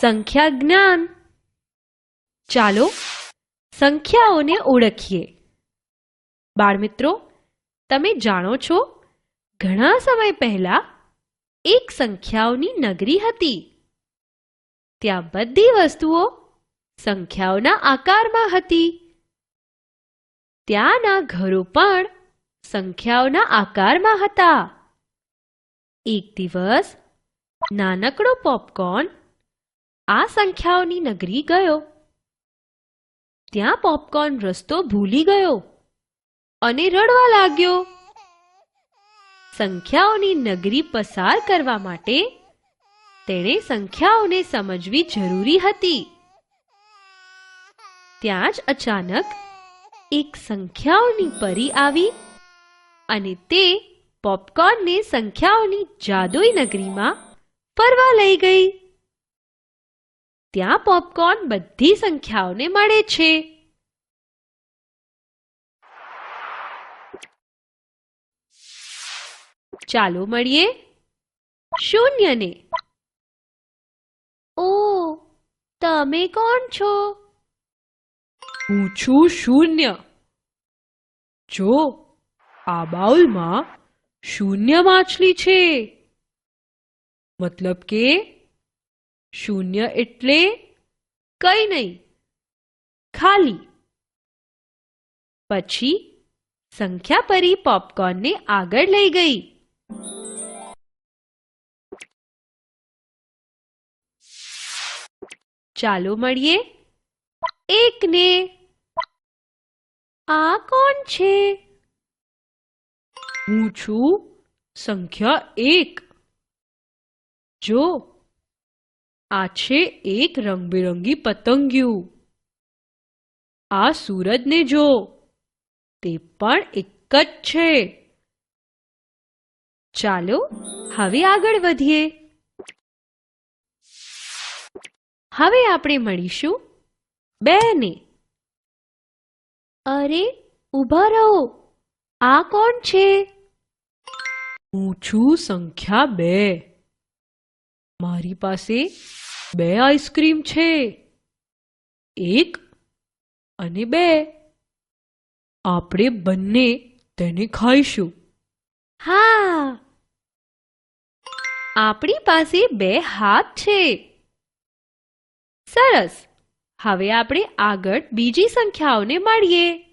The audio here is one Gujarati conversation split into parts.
સંખ્યા જ્ઞાન. ચાલો સંખ્યાઓને ઓળખીએ. બાળમિત્રો, તમે જાણો છો, ઘણા સમય પહેલા એક સંખ્યાઓની નગરી હતી. ત્યાં બધી વસ્તુઓ સંખ્યાઓના આકારમાં હતી. ત્યાંના ઘરો પણ સંખ્યાઓના આકારમાં હતા. એક દિવસ નાનકડો પોપકોર્ન આ સંખ્યાઓની નગરી ગયો. ત્યાં પોપકોર્ન રસ્તો ભૂલી ગયો અને રડવા લાગ્યો. સંખ્યાઓની નગરી પસાર કરવા માટે તેણે સંખ્યાઓને સમજવી જરૂરી હતી. ત્યાં જ અચાનક એક સંખ્યાઓની પરી આવી અને તે પોપકોર્નને સંખ્યાઓની જાદુઈ નગરીમાં ફરવા લઈ ગઈ. ત્યાં પોપકોર્ન બધી સંખ્યાઓને મળે છે. ચાલો મળીએ. શૂન્યને. ઓ, તમે કોણ છો? હું છું શૂન્ય. જો, આ બાઉલમાં શૂન્ય માછલી છે. મતલબ કે શૂન્ય એટલે કઈ નહીં ખાલી પછી સંખ્યા પરી પોપકોર્નને આગળ લઈ ગઈ ચાલો મળીએ એકને આ કોણ છે હું છું સંખ્યા એક જો આ છે એક રંગબેરંગી પતંગિયું. આ સૂરજને જો, તે પણ એક જ છે. ચાલો, હવે આગળ વધીએ. હવે આપણે મળીશું બે ને અરે, ઊભા રહો. આ કોણ છે? હું છું સંખ્યા બે. મારી પાસે બે આઈસ્ક્રીમ છે. એક અને બે. આપણે બંને તેને ખાઈશું. હા. આપણી પાસે બે હાથ છે. સરસ. હવે આપણે આગળ બીજી સંખ્યાઓને મળીએ.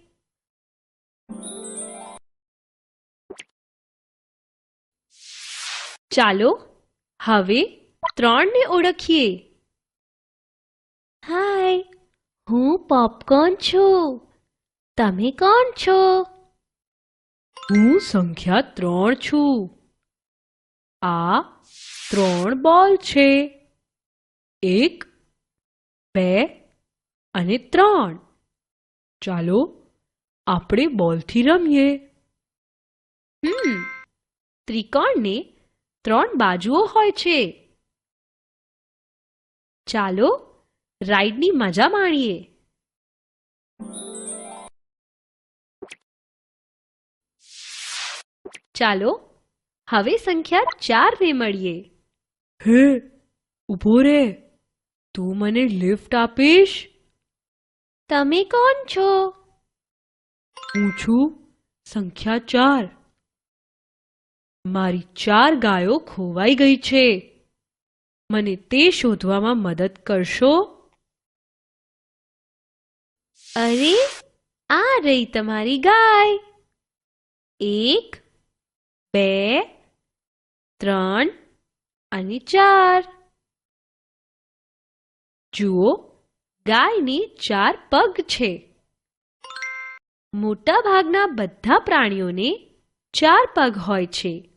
ચાલો, હવે ત્રણને ઓળખીએ. હાય હું પોપકોર્ન છું. તમે કોણ છો? હું સંખ્યા ત્રણ છું. આ ત્રણ બોલ છે. એક બે અને ત્રણ. ચાલો આપણે બોલથી રમીએ. હમ ત્રિકોણને ત્રણ બાજુઓ હોય છે. ચાલો રાઈડની મજા માણીએ. ચાલો હવે સંખ્યા ચાર ને મળીએ. હે ઊભો રે તું મને લિફ્ટ આપીશ? તમે કોણ છો? હું છું સંખ્યા ચાર. મારી ચાર ગાયો ખોવાઈ ગઈ છે. મને તે શોધવામાં મદદ કરશો? અરે, આ રહી તમારી ગાય. એક, બે, ત્રણ અને ચાર. જુઓ, ગાયને ચાર પગ છે. મોટા ભાગના બધા પ્રાણીઓને ચાર પગ હોય છે.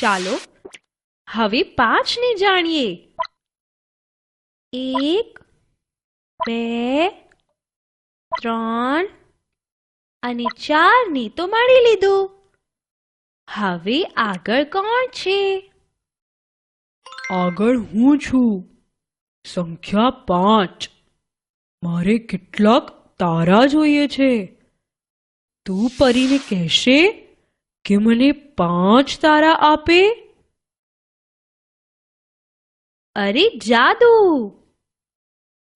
ચાલો હવે પાંચને જાણીએ. એક, બે, ત્રણ અને ચારને તો મળી લીધું. હવે આગળ કોણ છે? આગળ હું છું. સંખ્યા પાંચ. મારે કેટલાક તારા જોઈએ છે. તું પરીને કહેશે? કે મને પાંચ તારા આપે અરે જાદુ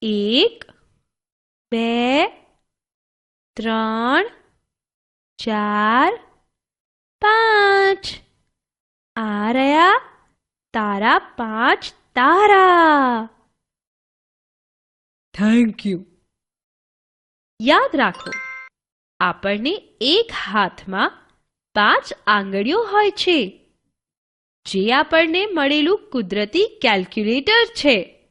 એક બે ત્રણ ચાર પાંચ આ રહ્યા તારા પાંચ તારા થેન્ક યુ યાદ રાખો આપણને એક હાથમાં પાંચ આંગળીઓ હોય છે. જે આપણને મળેલું કુદરતી કેલ્ક્યુલેટર છે.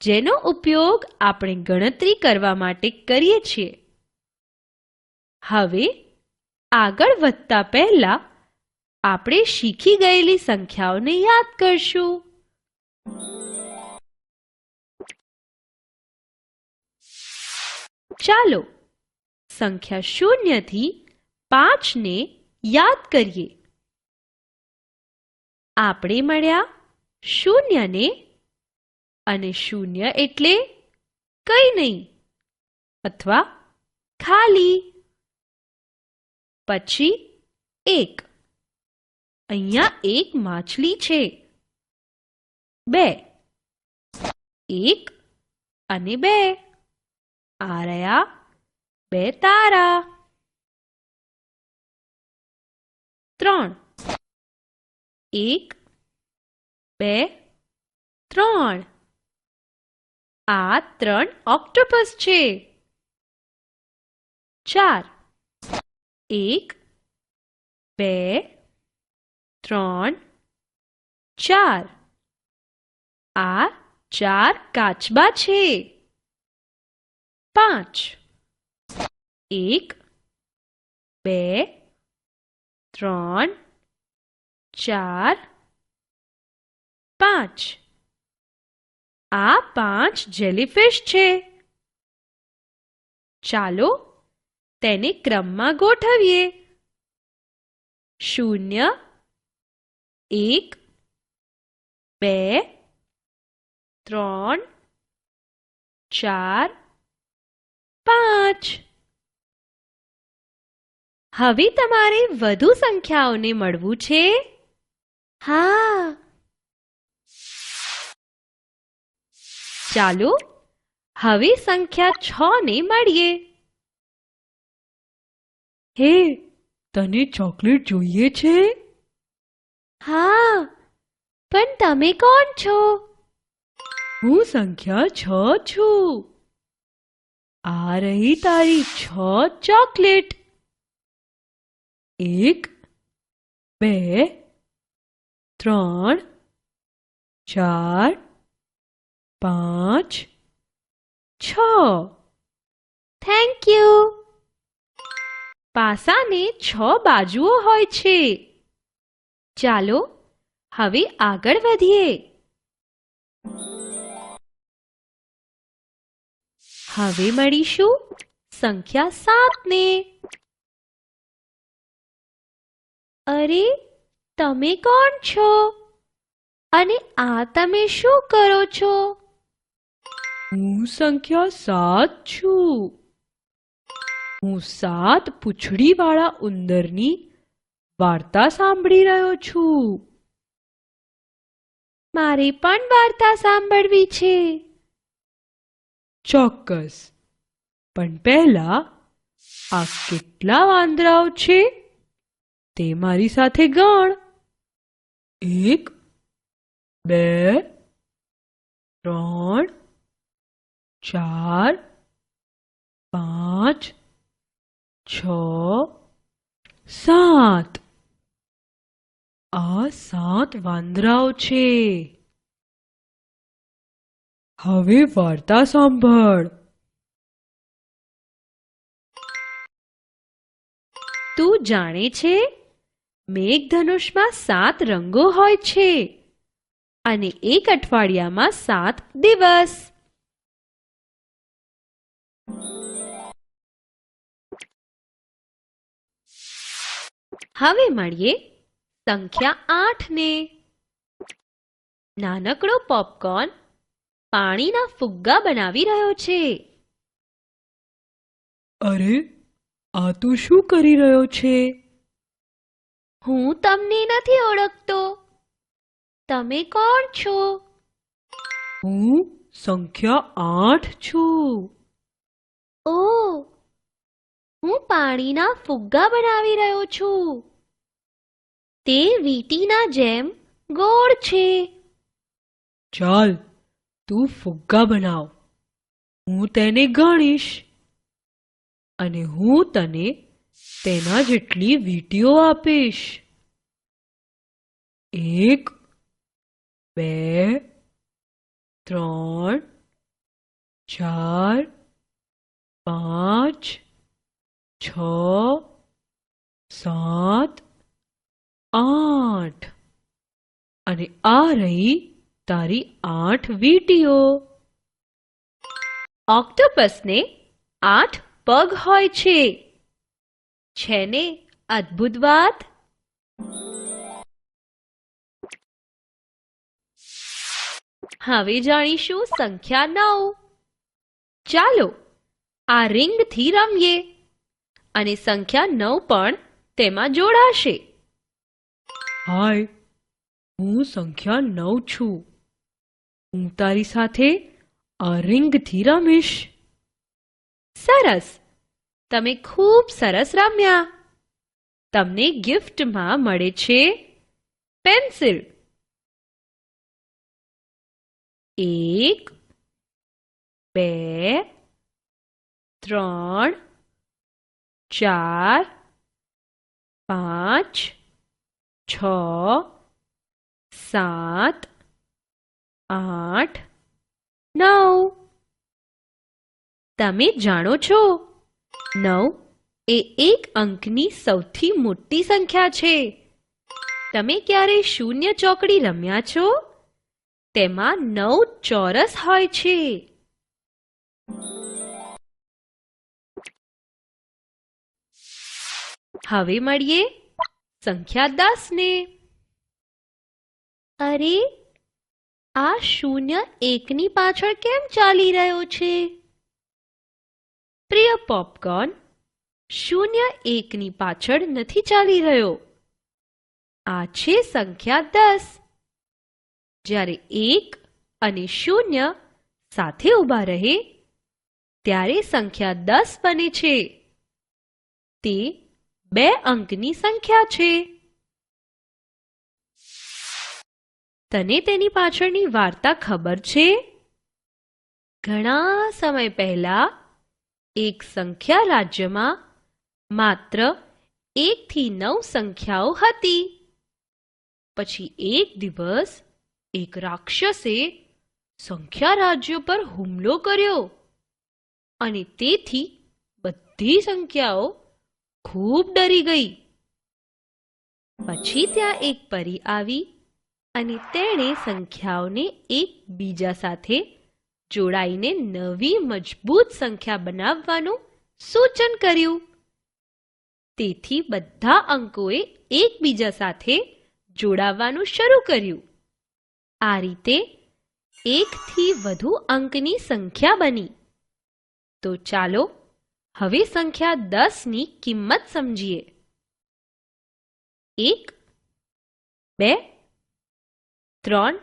જેનો ઉપયોગ આપણે ગણતરી કરવા માટે કરીએ છીએ. હવે, આગળ વધતા પહેલા આપણે શીખી ગયેલી સંખ્યાઓને યાદ કરશું. ચાલો, સંખ્યા શૂન્યથી પાંચને યાદ કરીએ. આપણે મળ્યા શૂન્યને અને શૂન્ય એટલે કંઈ નહીં અથવા ખાલી. પછી એક. અહીંયા એક માછલી છે. બે. એક અને બે. આ રહ્યા બે તારા. ત્રણ. એક, બે, ત્રણ. આ ત્રણ ઓક્ટોપસ છે. ચાર. એક, બે, ત્રણ. ચાર. આ ચાર કાચબા છે. પાંચ. એક, બે ત્રણ, ચાર, પાંચ. આ પાંચ જેલીફિશ છે. ચાલો તેને ક્રમમાં ગોઠવીએ. શૂન્ય, એક, બે, ત્રણ, ચાર, પાંચ. હવે તમારે વધુ સંખ્યાઓને મળવું છે. હા. ચાલો હવે સંખ્યા છ ને મળીએ. હે તને ચોકલેટ જોઈએ છે? હા. પણ તમે કોણ છો? હું સંખ્યા છ છું. આ રહી તારી છ ચોકલેટ. એક બે ત્રણ ચાર પાંચ છ. થેન્ક યુ પાસાને છ બાજુઓ હોય છે. ચાલો હવે આગળ વધીએ. હવે મળીશું સંખ્યા સાતને. અરે તમે કોણ છો? અને આ તમે શું કરો છો? હું સંખ્યા સાત છું. હું સાત પૂંછડીવાળા ઉંદરની વાર્તા સાંભળી રહ્યો છું. મારે પણ વાર્તા સાંભળવી છે. ચોક્કસ. પણ પહેલા આ કેટલા વાંદરાઓ છે? તે મારી સાથે ગણ. એક, બે, ત્રણ, ચાર, પાંચ, છ, સાત. આ સાત વાંદરાઓ છે. હવે વાર્તા સાંભળ. તું જાણે છે મેઘધનુષમાં સાત રંગો હોય છે અને એક અઠવાડિયામાં સાત દિવસ. હવે મળીએ સંખ્યા આઠને. નાનકડો પોપકોર્ન પાણીના ફુગ્ગા બનાવી રહ્યો છે. અરે, આ તું શું કરી રહ્યો છે? હું તમને નથી ઓળખતો. તમે કોણ છો? હું સંખ્યા આઠ છું. ઓ હું પાણીના ફુગ્ગા બનાવી રહ્યો છું. તે વીંટીના જેમ ગોળ છે. ચાલ તું ફુગ્ગા બનાવ. હું તેને ગણીશ. અને હું તને તેના જેટલી વીટીઓ આપીશ. એક, બે, ત્રણ, ચાર, પાંચ, છ, સાત, આઠ. અને આ રહી તારી આઠ વીટીઓ. ઓક્ટોપસને આઠ પગ હોય છે. છે ને? અદ્ભુત વાત. હવે જાણીશું સંખ્યા નવ. ચાલો આ રિંગથી રમીએ. અને સંખ્યા નવ પણ તેમાં જોડાશે. હાય હું સંખ્યા નવ છું. હું તારી સાથે આ રિંગથી રમીશ. સરસ. તમે ખૂબ સરસ રમ્યા. તમને ગિફ્ટમાં મળે છે પેન્સિલ. એક, બે, ત્રણ, ચાર, પાંચ, છ, સાત, આઠ, નવ. તમે જાણો છો નવ, એ એક અંકની સૌથી મોટી સંખ્યા છે. તમે ક્યારે શૂન્ય ચોકડી રમ્યા છો? તેમાં નવ ચોરસ હોય છે. હવે મળીએ સંખ્યા દસ ને અરે, આ શૂન્ય એકની પાછળ કેમ ચાલી રહ્યો છે? પ્રિય પોપકોર્ન, શૂન્ય એકની પાછળ નથી ચાલી રહ્યો. આ છે સંખ્યા દસ. જ્યારે એક અને શૂન્ય સાથે ઊભા રહે, ત્યારે સંખ્યા દસ બને છે. તે બે અંકની સંખ્યા છે. તને તેની પાછળની વાર્તા ખબર છે? ઘણા સમય પહેલા એક સંખ્યા રાજ્યમાં માત્ર એકથી નવ સંખ્યાઓ હતી. પછી એક દિવસ એક રાક્ષસે સંખ્યા રાજ્યો પર હુમલો કર્યો અને તેથી બધી સંખ્યાઓ ખૂબ ડરી ગઈ. પછી ત્યાં એક પરી આવી અને તેણે સંખ્યાઓને એકબીજા સાથે જોડાઈને નવી મજબૂત સંખ્યા બનાવવાનું સૂચન કર્યું. તેથી બધા અંકોએ એકબીજા સાથે જોડાવાનું શરૂ કર્યું. આ રીતે એકથી વધુ અંકની સંખ્યા બની. તો ચાલો હવે સંખ્યા દસની કિંમત સમજીએ. એક, બે, ત્રણ,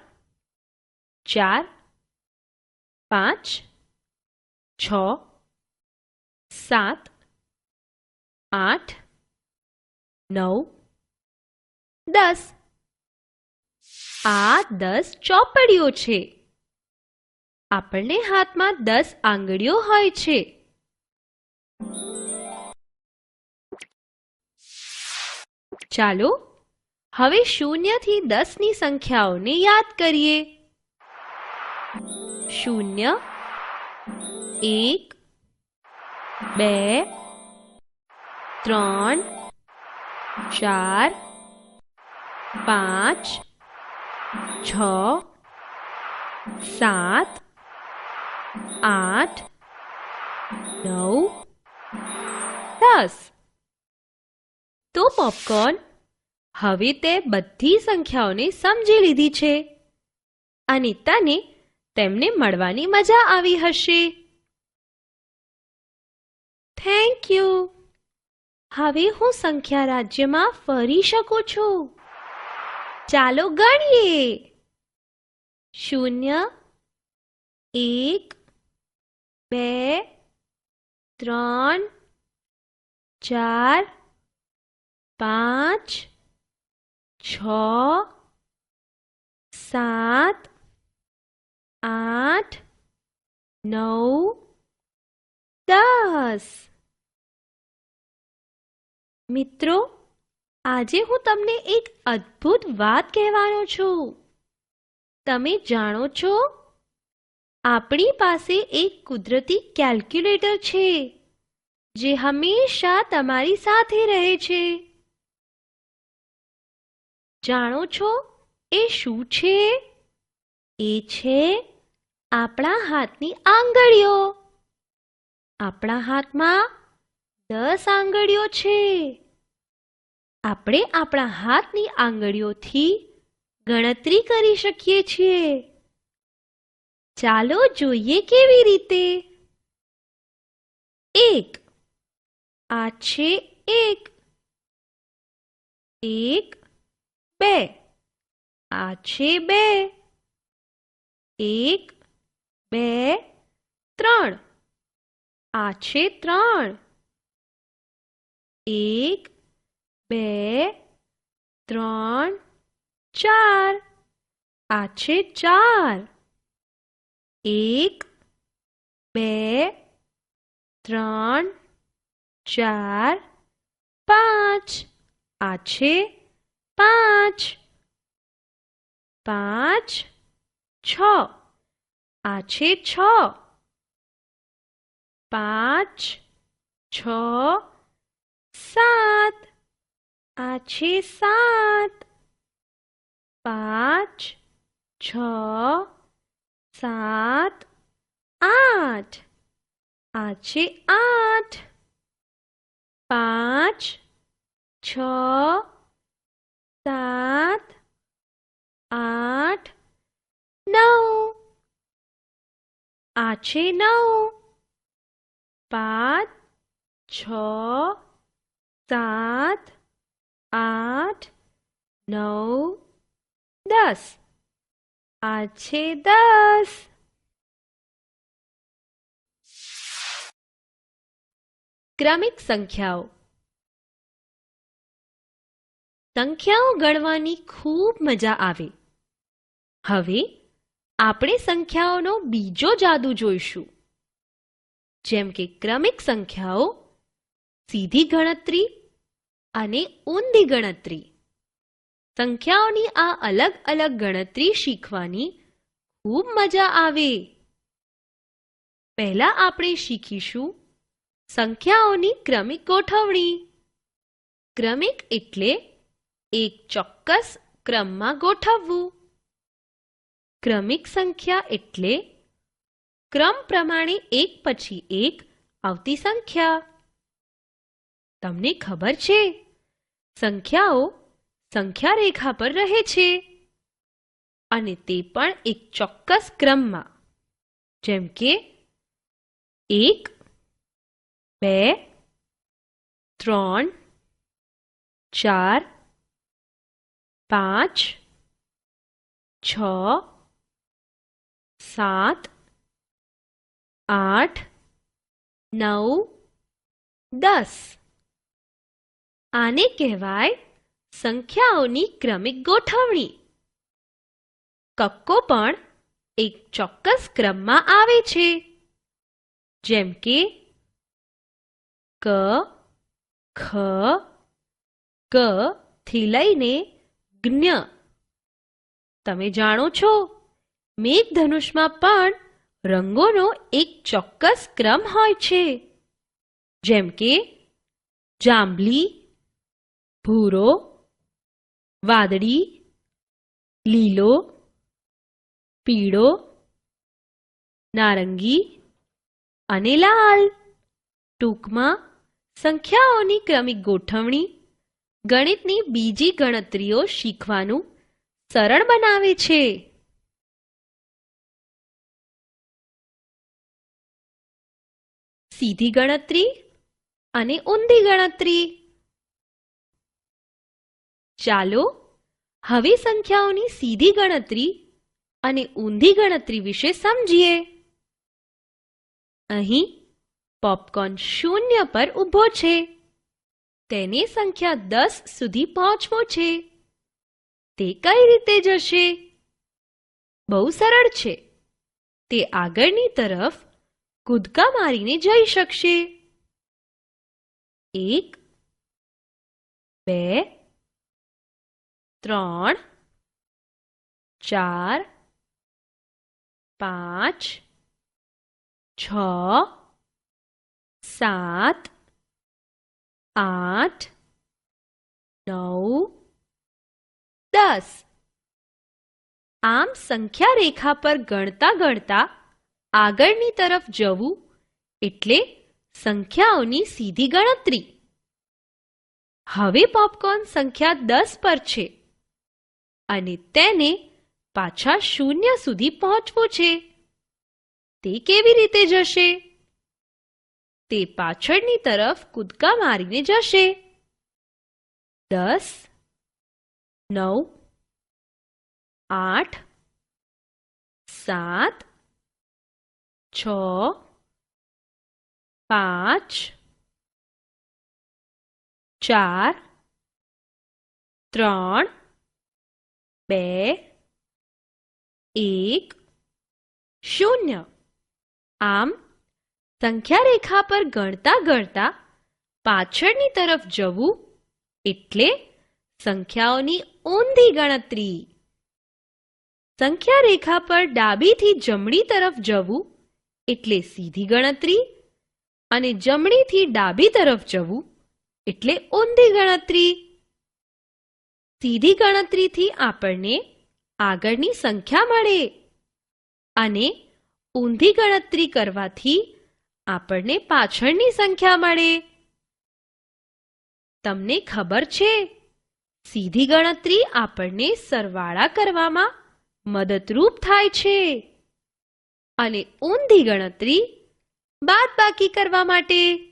ચાર પાંચ, છ, સાત, આઠ, નવ, દસ. આ દસ ચોપડીઓ છે. આપણને હાથમાં દસ આંગળીઓ હોય છે. ચાલો, હવે શૂન્યથી દસની સંખ્યાઓને યાદ કરીએ. શૂન્ય, એક, બે, ત્રણ, ચાર, પાંચ, છ, સાત, આઠ, નવ, દસ. તો પોપકોર્ન હવે તે બધી સંખ્યાઓને સમજી લીધી છે. અને તને તેમને મળવાની મજા આવી હશે. થેન્ક યુ હવે હું સંખ્યા રાજ્યમાં ફરી શકું છું. ચાલો ગણીએ. શૂન્ય, એક, બે, ત્રણ, ચાર, પાંચ, છ, સાત આઠ, નવ, દસ. મિત્રો, આજે હું તમને એક અદ્ભુત વાત કહેવાનો છું. તમે જાણો છો, આપણી પાસે એક કુદરતી કેલ્ક્યુલેટર છે, જે હંમેશા તમારી સાથે રહે છે. જાણો છો, એ શું છે? એ છે આપણા હાથની આંગળીઓ. આપણા હાથમાં દસ આંગળીઓ છે. આપણે આપણા હાથની આંગળીઓથી ગણતરી કરી શકીએ છીએ. ચાલો જોઈએ કેવી રીતે? એક. આ છે એક. એક, બે. આ છે બે. એક, બે, ત્રણ. આ છે ત્રણ. એક, બે, ત્રણ, ચાર. આ છે ચાર. એક, બે, ત્રણ, ચાર, પાંચ. આ છે પાંચ. પાંચ છ. આ છે છ. પાંચ, છ, સાત. આ છે સાત. પાંચ, છ, સાત, આઠ. આ છે આઠ. પાંચ, છ, સાત, આઠ નવ. આ છે નવ. પાંચ, છ, સાત, આઠ, નવ, દસ. આ છે દસ. ક્રમિક સંખ્યાઓ. સંખ્યાઓ ગણવાની ખૂબ મજા આવે. હવે આપણે સંખ્યાઓનો બીજો જાદુ જોઈશું. જેમ કે ક્રમિક સંખ્યાઓ, સીધી ગણતરી અને ઊંધી ગણતરી. સંખ્યાઓની આ અલગ અલગ ગણતરી શીખવાની ખૂબ મજા આવે. પહેલા આપણે શીખીશું સંખ્યાઓની ક્રમિક ગોઠવણી. ક્રમિક એટલે એક ચોક્કસ ક્રમમાં ગોઠવવું. ક્રમિક સંખ્યા એટલે ક્રમ પ્રમાણે એક પછી એક આવતી સંખ્યા. તમને ખબર છે? સંખ્યાઓ સંખ્યા રેખા પર રહે છે. અને તે પણ એક ચોક્કસ ક્રમમાં. જેમ કે એક, બે, ત્રણ, ચાર, પાંચ, છ સાત, આઠ, નવ, દસ. આને કહેવાય સંખ્યાઓની ક્રમિક ગોઠવણી. કક્કો પણ એક ચોક્કસ ક્રમમાં આવે છે. જેમ કે, ક, ખ ક થી લઈને જ્ઞ. તમે જાણો છો? મેઘધનુષમાં પણ રંગોનો એક ચોક્કસ ક્રમ હોય છે. જેમ કે જાંબલી, ભૂરો, વાદળી, લીલો, પીળો, નારંગી અને લાલ. ટૂંકમાં સંખ્યાઓની ક્રમિક ગોઠવણી ગણિતની બીજી ગણતરીઓ શીખવાનું સરળ બનાવે છે. સીધી ગણતરી અને ઊંધી ગણતરી. ચાલો, હવે સંખ્યાઓની સીધી ગણતરી અને ઊંધી ગણતરી વિશે સમજીએ. અહીં પોપકોર્ન શૂન્ય પર ઊભો છે. તેને સંખ્યા દસ સુધી પહોંચવો છે. તે કઈ રીતે જશે? બહુ સરળ છે. તે આગળની તરફ કૂદકા મારીને જઈ શકશે એક બે ત્રણ ચાર પાંચ છ સાત આઠ નવ દસ આમ સંખ્યા રેખા પર ગણતા ગણતા આગળની તરફ જવું એટલે સંખ્યાઓની સીધી ગણતરી. હવે પોપકોર્ન સંખ્યા દસ પર છે અને તેને પાછા શૂન્ય સુધી પહોંચવું છે. તે કેવી રીતે જશે? તે પાછળની તરફ કૂદકા મારીને જશે. દસ, નવ, આઠ, સાત છ પાંચ ચાર ત્રણ બે એક શૂન્ય આમ સંખ્યા રેખા પર ગણતા ગણતા પાછળની તરફ જવું એટલે સંખ્યાઓની ઊંધી ગણતરી। સંખ્યા રેખા પર ડાબીથી જમણી તરફ જવું એટલે સીધી ગણતરી અને જમણીથી ડાબી તરફ જવું એટલે ઊંધી ગણતરી. સીધી ગણતરીથી આપણને આગળની સંખ્યા મળે અને ઊંધી ગણતરી કરવાથી આપણને પાછળની સંખ્યા મળે. તમને ખબર છે, સીધી ગણતરી આપણને સરવાળા કરવામાં મદદરૂપ થાય છે. અને ઊંધી ગણતરી બાદબાકી કરવા માટે.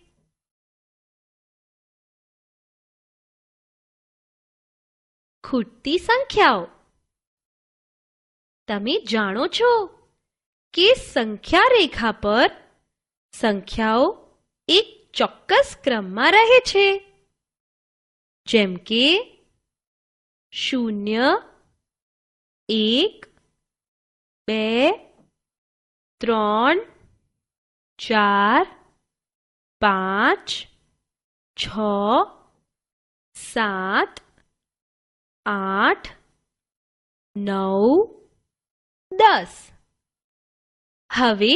ખૂટતી સંખ્યાઓ. તમે જાણો છો કે સંખ્યા રેખા પર સંખ્યાઓ એક ચોક્કસ ક્રમમાં રહે છે. જેમ કે શૂન્ય, એક, બે ત્રણ ચાર પાંચ છ સાત આઠ નવ દસ હવે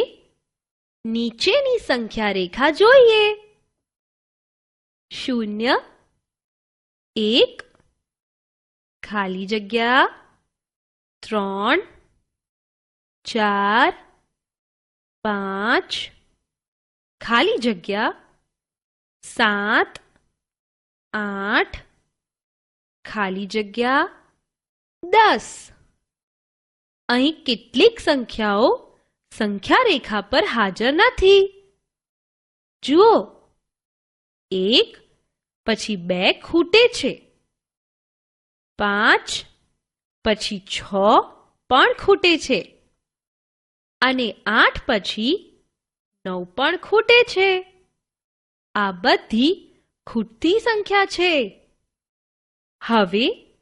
નીચેની સંખ્યા રેખા જોઈએ શૂન્ય એક ખાલી જગ્યા ત્રણ ચાર પાંચ ખાલી જગ્યા સાત આઠ ખાલી જગ્યા દસ અહીં કેટલીક સંખ્યાઓ સંખ્યા રેખા પર હાજર નથી જુઓ એક પછી બે ખૂટે છે પાંચ પછી છ પણ ખૂટે છે અને આઠ પછી નવ પણ ખૂટે છે. આ બધી ખૂટતી સંખ્યા છે. હવે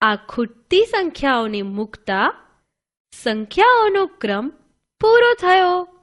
આ ખૂટતી સંખ્યાઓને મૂકતા સંખ્યાઓનો ક્રમ પૂરો થયો.